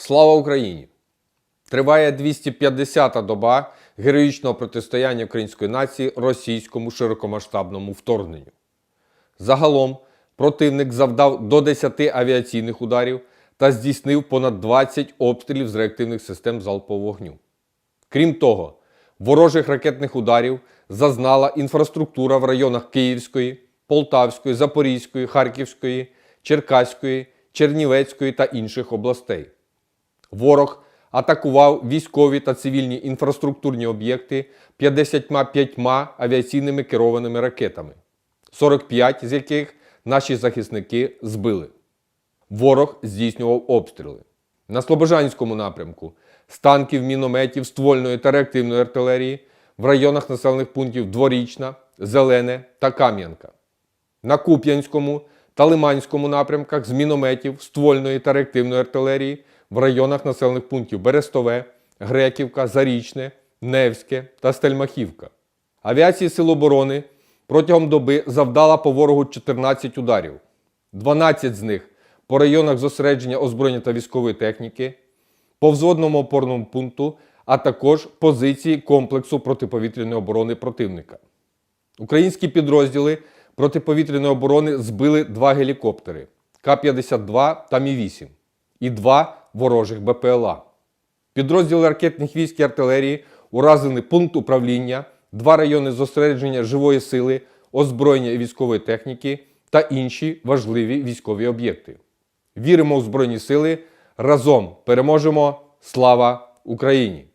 Слава Україні! Триває 250-та доба героїчного протистояння української нації російському широкомасштабному вторгненню. Загалом противник завдав до 10 авіаційних ударів та здійснив понад 20 обстрілів з реактивних систем залпового вогню. Крім того, ворожих ракетних ударів зазнала інфраструктура в районах Київської, Полтавської, Запорізької, Харківської, Черкаської, Чернівецької та інших областей. Ворог атакував військові та цивільні інфраструктурні об'єкти 55 авіаційними керованими ракетами, 45 з яких наші захисники збили. Ворог здійснював обстріли. На Слобожанському напрямку з танків, мінометів, ствольної та реактивної артилерії в районах населених пунктів Дворічна, Зелене та Кам'янка. На Куп'янському та Лиманському напрямках з мінометів, ствольної та реактивної артилерії в районах населених пунктів Берестове, Греківка, Зарічне, Невське та Стельмахівка. Авіація Сил оборони протягом доби завдала по ворогу 14 ударів, 12 з них по районах зосередження озброєння та військової техніки, по взводному опорному пункту, а також позиції комплексу протиповітряної оборони противника. Українські підрозділи протиповітряної оборони збили два гелікоптери К-52 та Мі-8 і два ворожих БПЛА. Підрозділи ракетних військ і артилерії уразили пункт управління, два райони зосередження живої сили, озброєння і військової техніки та інші важливі військові об'єкти. Віримо у Збройні сили. Разом переможемо! Слава Україні!